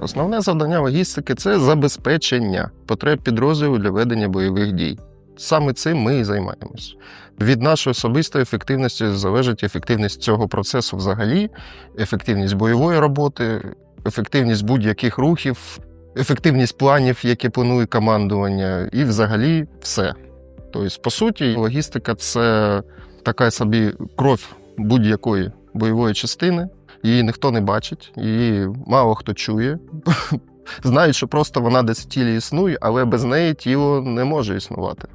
Основне завдання логістики це забезпечення потреб підрозділу для ведення бойових дій. Саме цим ми і займаємось. Від нашої особистої ефективності залежить ефективність цього процесу взагалі, ефективність бойової роботи, ефективність будь-яких рухів, ефективність планів, які планує командування, і взагалі все. Тобто, по суті, логістика це така собі кров будь-якої бойової частини. Її ніхто не бачить, її мало хто чує. Знають, що просто вона десь в тілі існує, але без неї тіло не може існувати.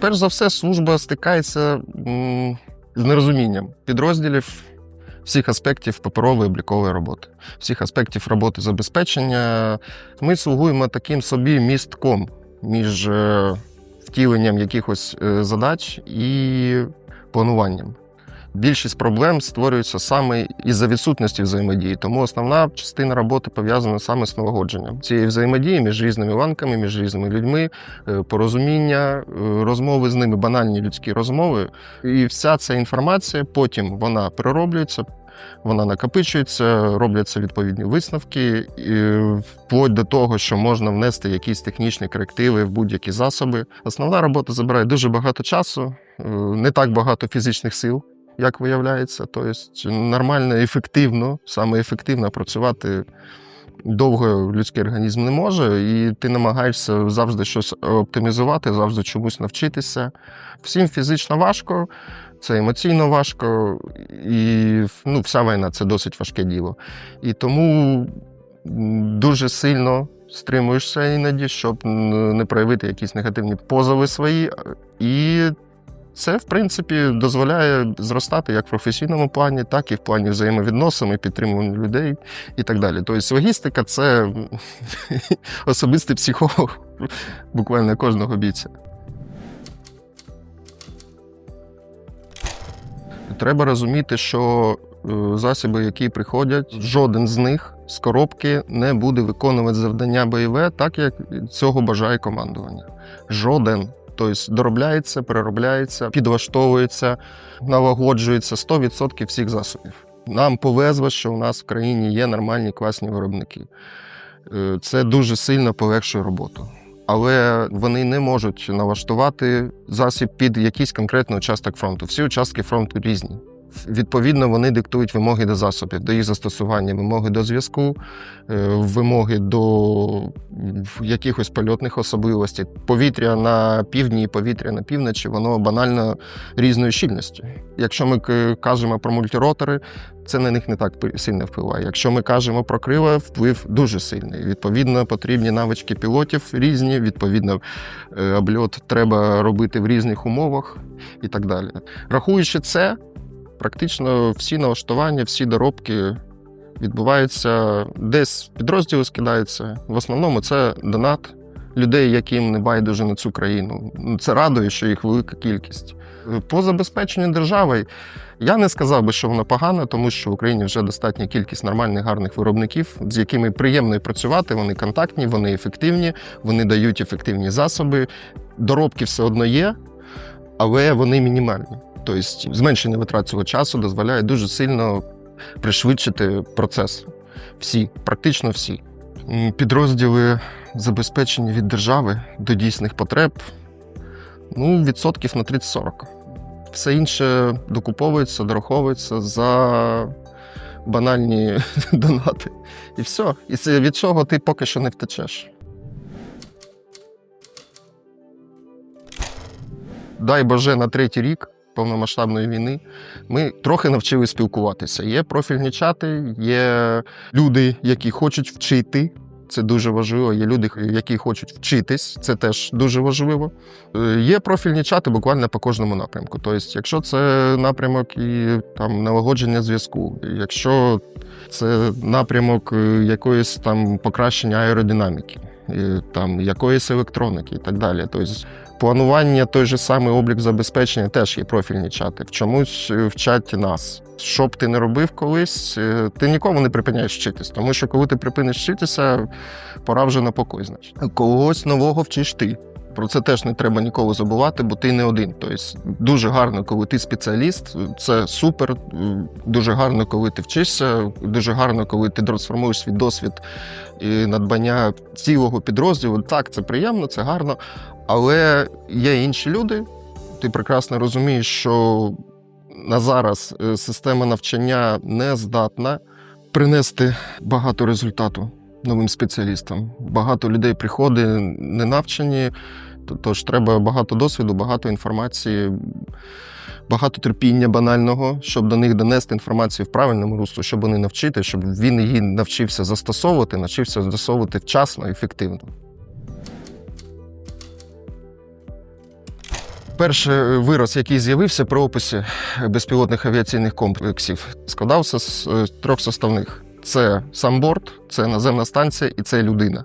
Перш за все, служба стикається з нерозумінням підрозділів всіх аспектів паперової облікової роботи, всіх аспектів роботи забезпечення. Ми слугуємо таким собі містком між е, втіленням якихось е, задач і плануванням. Більшість проблем створюється саме із-за відсутності взаємодії, тому основна частина роботи пов'язана саме з налагодженням цієї взаємодії між різними ланками, між різними людьми, е, порозуміння, е, розмови з ними, банальні людські розмови. І вся ця інформація потім вона перероблюється, вона накопичується, робляться відповідні висновки, і вплоть до того, що можна внести якісь технічні корективи в будь-які засоби. Основна робота забирає дуже багато часу, е, не так багато фізичних сил. Як виявляється, тобто нормально, ефективно, саме ефективно працювати довго людський організм не може, і ти намагаєшся завжди щось оптимізувати, завжди чомусь навчитися. Всім фізично важко, це емоційно важко, і ну, вся війна це досить важке діло. І тому дуже сильно стримуєшся іноді, щоб не проявити якісь негативні позови свої. І це, в принципі, дозволяє зростати як в професійному плані, так і в плані взаємовідносин, і підтримування людей і так далі. Тобто логістика це особистий психолог буквально кожного бійця. Треба розуміти, що е, засоби, які приходять, жоден з них з коробки не буде виконувати завдання бойове, так як цього бажає командування. Жоден. Тобто доробляється, переробляється, підлаштовується, налагоджується 100% всіх засобів. Нам повезло, що у нас в країні є нормальні класні виробники. Е, Це дуже сильно полегшує роботу. Але вони не можуть налаштувати засіб під якийсь конкретний участок фронту. Всі участки фронту різні. Відповідно, вони диктують вимоги до засобів, до їх застосування, вимоги до зв'язку, е, вимоги до якихось польотних особливостей. Повітря на півдні і повітря на півночі, воно банально різної щільності. Якщо ми кажемо про мультиротори, це на них не так сильно впливає. Якщо ми кажемо про крила, вплив дуже сильний. Відповідно, потрібні навички пілотів різні, відповідно, е, обльот треба робити в різних умовах і так далі. Рахуючи це, практично всі налаштування, всі доробки відбуваються десь підрозділи скидаються. В основному це донат людей, яким не байдуже на цю країну. Ну, Це радує, що їх велика кількість. По забезпеченню держави я не сказав би, що воно погано, тому що в Україні вже достатня кількість нормальних гарних виробників, з якими приємно працювати. Вони контактні, вони ефективні, вони дають ефективні засоби. Доробки все одно є, але вони мінімальні. Тобто зменшення витрат цього часу дозволяє дуже сильно пришвидшити процес. Всі, практично всі. Підрозділи забезпечені від держави до дійсних потреб ну, відсотків на 30-40. Все інше докуповується, дораховується за банальні донати. І все. І це від чого ти поки що не втечеш. Дай Боже, на третій рік повномасштабної війни ми трохи навчили спілкуватися. Є профільні чати, є люди, які хочуть вчити. Це дуже важливо. Є люди, які хочуть вчитись, це теж дуже важливо. Е, Є профільні чати буквально по кожному напрямку. Тобто, якщо це напрямок і там налагодження зв'язку, якщо це напрямок е, якоїсь там покращення аеродинаміки, там якоїсь електроніки і так далі. Тобто планування, той же самий облік забезпечення теж є профільні чати. В чомусь в вчать нас. Що б ти не робив колись, е, ти нікому не припиняєш вчитись, тому що коли ти припиниш вчитися, пора вже на покой, значить. Когось нового вчиш ти. Про це теж не треба ніколи забувати, бо ти не один. Тобто дуже гарно, коли ти спеціаліст, це супер. Дуже гарно, коли ти вчишся, дуже гарно, коли ти трансформуєш свій досвід і надбання цілого підрозділу. Так, це приємно, це гарно. Але є інші люди. Ти прекрасно розумієш, що на зараз е, система навчання не здатна принести багато результату новим спеціалістам. Багато людей приходить не навчені, тож треба багато досвіду, багато інформації, багато терпіння банального, щоб до них донести інформацію в правильному руслу, щоб вони навчити, щоб він її навчився застосовувати, навчився застосовувати вчасно ефективно. Перший вираз, який з'явився при описі безпілотних авіаційних комплексів, складався з е, трьох составних: це сам борт, це наземна станція і це людина.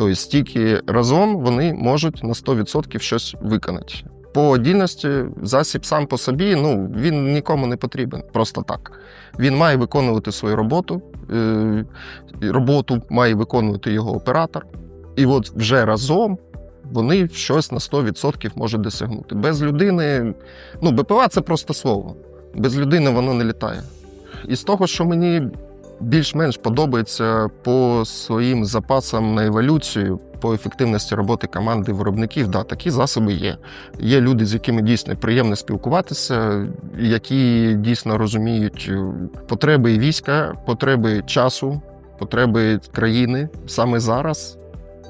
Тобто, тільки разом вони можуть на 100% щось виконати. По отдільності засіб сам по собі ну, він нікому не потрібен, просто так. Він має виконувати свою роботу, е, роботу має виконувати його оператор. І от вже разом вони щось на 100% можуть досягнути. Без людини, ну, БПЛА це просто слово. Без людини воно не літає. І з того, що мені більш-менш подобається по своїм запасам на еволюцію, по ефективності роботи команди виробників, да, такі засоби є. Є люди, з якими дійсно приємно спілкуватися, які дійсно розуміють е, потреби війська, потреби часу, потреби країни саме зараз.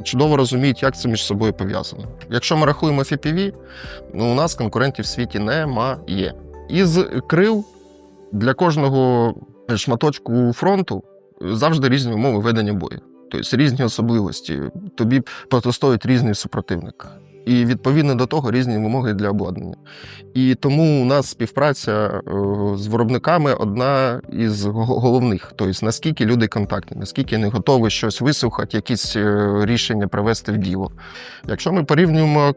Чудово розуміють, як це між собою пов'язано. Якщо ми рахуємо FPV, ну у нас конкурентів в світі немає. Із крил для кожного шматочку фронту завжди різні умови ведення бою. Тобто різні особливості. Тобі протистоїть різний супротивник. І відповідно до того різні вимоги для обладнання. І тому у нас співпраця е, з виробниками одна із головних. Тобто, наскільки люди контактні, наскільки вони готові щось вислухати, якісь е, рішення привести в діло. Якщо ми порівнюємо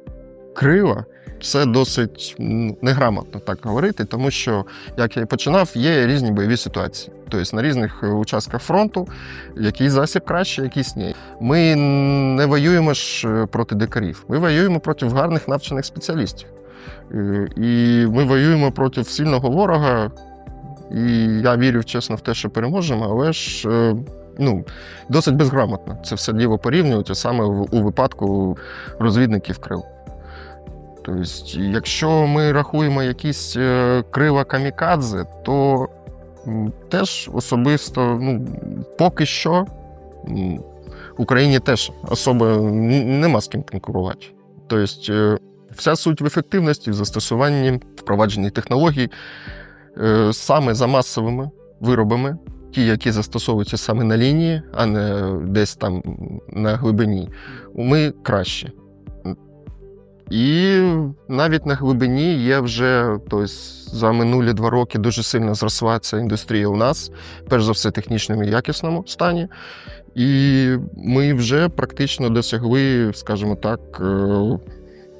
крила, це досить неграмотно так говорити, тому що, як я і починав, є різні бойові ситуації. Тобто на різних е, участках фронту якийсь засіб краще, якийсь ні. Ми не воюємо ж е, проти дикарів, ми воюємо проти гарних навчених спеціалістів. Е, І ми воюємо проти сильного ворога. І я вірю чесно в те, що переможемо, але ж ну, досить безграмотно це все діло порівнювати саме у випадку розвідників крил. Тобто, якщо ми рахуємо якісь е, крила камікадзе, то теж особисто, ну, поки що Україні теж особо нема з ким конкурувати. Тобто, е, вся суть в ефективності, в застосуванні, впровадженні технологій е, саме за масовими виробами, ті, які застосовуються саме на лінії, а не десь там на глибині, ми краще. І навіть на глибині є вже тобто, за минулі два роки дуже сильно зросла ця індустрія у нас, перш за все, технічному і якісному стані. І ми вже практично досягли, скажімо так, е,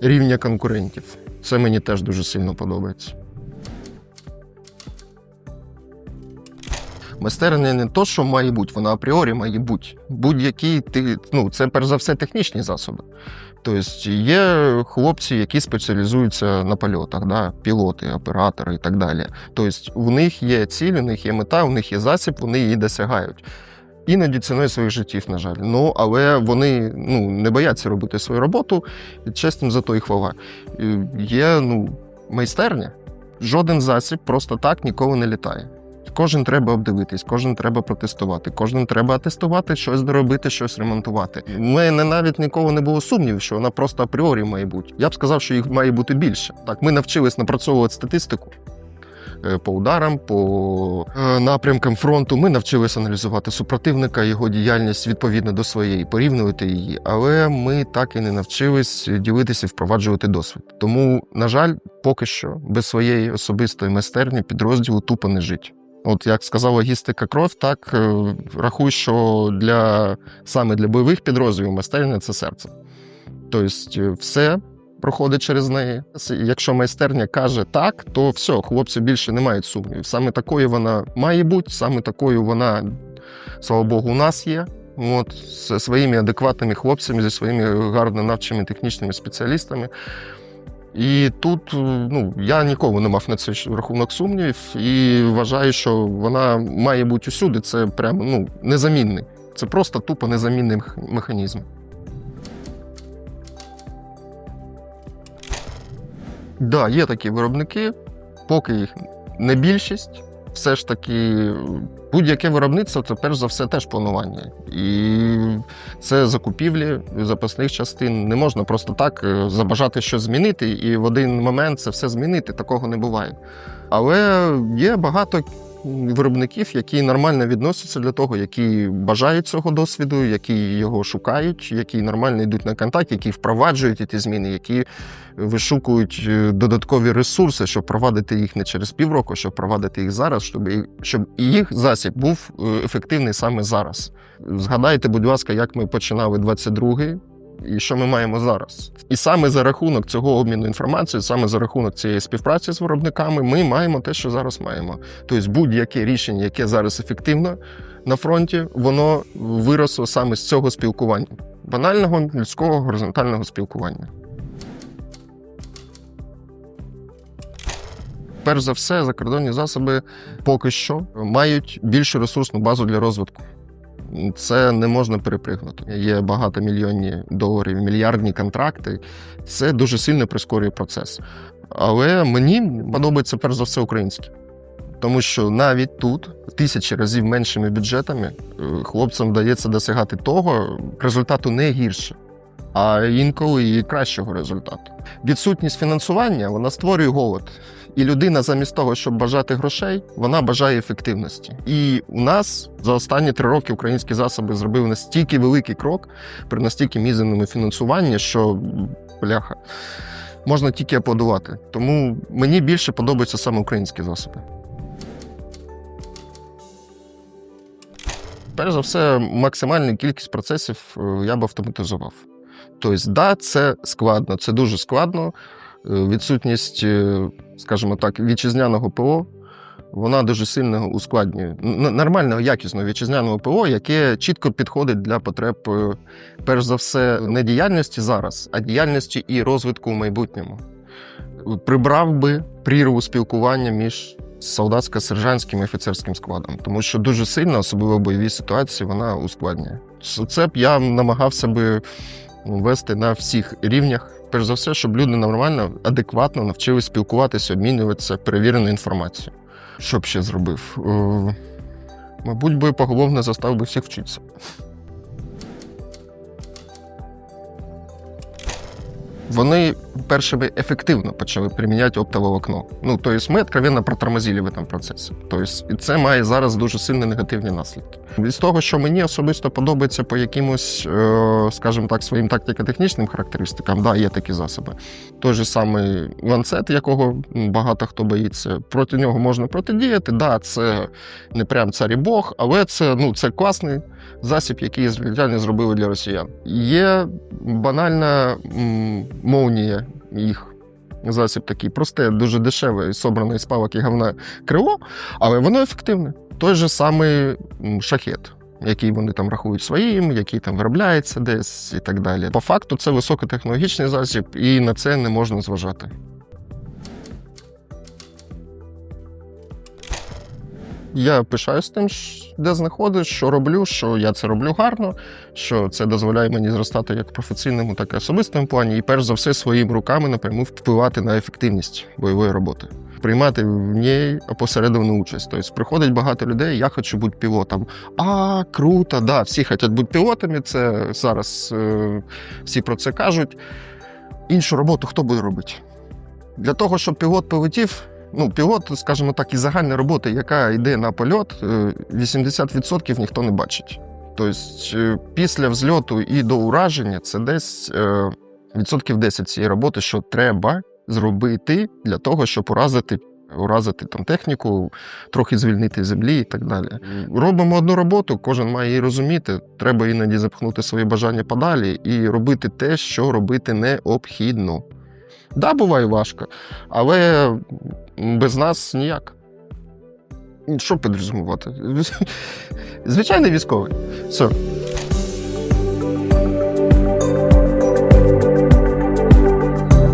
рівня конкурентів. Це мені теж дуже сильно подобається. Майстерня не то, що має бути, вона апріорі має бути. Будь-які ти, ну, це перш за все технічні засоби. Тобто є хлопці, які спеціалізуються на польотах, да? пілоти, оператори і так далі. Тобто у них є ціль, у них є мета, у них є засіб, вони її досягають. Іноді ціною своїх життів, на жаль. Ну, але вони ну, не бояться робити свою роботу, і чесним за то і хвала. Е, Є ну, майстерня. Жоден засіб просто так ніколи не літає. Кожен треба обдивитись, кожен треба протестувати, кожен треба атестувати, щось доробити, щось ремонтувати. У мене навіть ніколи не було сумнівів, що вона просто апріорі має бути. Я б сказав, що їх має бути більше. Так, ми навчились напрацьовувати статистику е, по ударам, по е, напрямкам фронту. Ми навчилися аналізувати супротивника, його діяльність відповідно до своєї, порівнювати її. Але ми так і не навчились ділитися впроваджувати досвід. Тому, на жаль, поки що без своєї особистої майстерні підрозділу тупо не жить. От як сказала логістика кров, так е, рахуй, що для саме для бойових підрозділів майстерня це серце. Тобто, е, все проходить через неї. Якщо майстерня каже так, то все, хлопці більше не мають сумнівів. Саме такою вона має бути, саме такою вона, слава Богу, у нас є. От, зі своїми адекватними хлопцями, зі своїми гарно навченими технічними спеціалістами. І тут е, ну, я ніколи не мав на цей рахунок сумнівів і вважаю, що вона має бути усюди. Це прямо ну, незамінний. Це просто тупо незамінний механізм. Так, да, є такі виробники, поки їх не більшість. Все ж таки, будь-яке виробництво це перш за все теж планування. І це закупівлі запасних частин. Не можна просто так е, забажати щось змінити, і в один момент це все змінити. Такого не буває. Але є багато виробників, які нормально відносяться для того, які бажають цього досвіду, які його шукають, які нормально йдуть на контакт, які впроваджують ці зміни, які вишукують е, додаткові ресурси, щоб провадити їх не через півроку, щоб провадити їх зараз, щоб, щоб їх засіб був е, ефективний саме зараз. Згадайте, будь ласка, як ми починали 22-й і що ми маємо зараз. І саме за рахунок цього обміну інформацією, саме за рахунок цієї співпраці з виробниками, ми маємо те, що зараз маємо. Тобто будь-яке рішення, яке зараз ефективно на фронті, воно виросло саме з цього спілкування. Банального людського горизонтального спілкування. Перш за все, закордонні засоби поки що мають більшу ресурсну базу для розвитку. Це не можна перепригнути. Є багатомільйонні доларів, мільярдні контракти. Це дуже сильно прискорює процес. Але мені подобається перш за все українське. Тому що навіть тут тисячі разів меншими бюджетами е, хлопцям вдається досягати того результату не гірше, а інколи і кращого результату. Відсутність фінансування вона створює голод. І людина, замість того, щоб бажати грошей, вона бажає ефективності. І у нас за останні три роки українські засоби зробили настільки великий крок при настільки мізерному фінансуванні, що бляха. Можна тільки аплодувати. Тому мені більше подобаються саме українські засоби. Перш за все, максимальну кількість процесів е, я б автоматизував. Тобто, да, це складно, це дуже складно. Е, Відсутність, е, скажімо так, вітчизняного ПО. Вона дуже сильно ускладнює нормального якісного вітчизняного ПО, яке чітко підходить для потреб, е, перш за все, не діяльності зараз, а діяльності і розвитку в майбутньому. Прибрав би прірву спілкування між солдатсько-сержантським і офіцерським складом, тому що дуже сильно, особливо в бойовій ситуації, вона ускладнює. Це б я намагався би вести на всіх рівнях. Перш за все, щоб люди нормально, адекватно навчились спілкуватися, обмінюватися перевіреною інформацією. Що б ще зробив? Е, Мабуть, би поголовно застав би всіх вчитися. Вони першими ефективно почали приміняти оптоволокно. Ну, тобто ми откровенно протормозили в цьому процесі. Тобто, і це має зараз дуже сильні негативні наслідки. З того, що мені особисто подобається по якимось, е, скажімо так, своїм тактико-технічним характеристикам, да, є такі засоби. Той же самий ланцет, якого багато хто боїться, проти нього можна протидіяти. Да, це не прям цар і Бог, але це, ну, це класний засіб, який ізраїльтяни зробили для росіян. Є банальна м, молнія їх. Засіб такий просте, дуже дешеве, собраний з палок і говна крило, але воно ефективне. Той же самий шахет, який вони там рахують своїм, який там виробляється десь і так далі. По факту, це високотехнологічний засіб, і на це не можна зважати. Я пишаюсь тим, де знаходжусь, що роблю, що я це роблю гарно, що це дозволяє мені зростати як в професійному, так і особистому плані, і перш за все своїми руками напряму впливати на ефективність бойової роботи, приймати в ній опосередовану участь. Тобто приходить багато людей, я хочу бути пілотом. А, круто, да, всі хочуть бути пілотами. Це зараз е, всі про це кажуть. Іншу роботу хто буде робити? Для того, щоб пілот полетів, Ну, пілот, скажімо так, і загальна робота, яка йде на польот, е, 80% ніхто не бачить. Тобто, е, після взльоту і до ураження це десь е, відсотків 10 цієї роботи, що треба зробити для того, щоб уразити уразити там техніку, трохи звільнити землі і так далі. Робимо одну роботу, кожен має її розуміти. Треба іноді запхнути свої бажання подалі і робити те, що робити необхідно. Да, буває важко, але без нас ніяк. Що підрозумувати? Звичайний військовий. Все.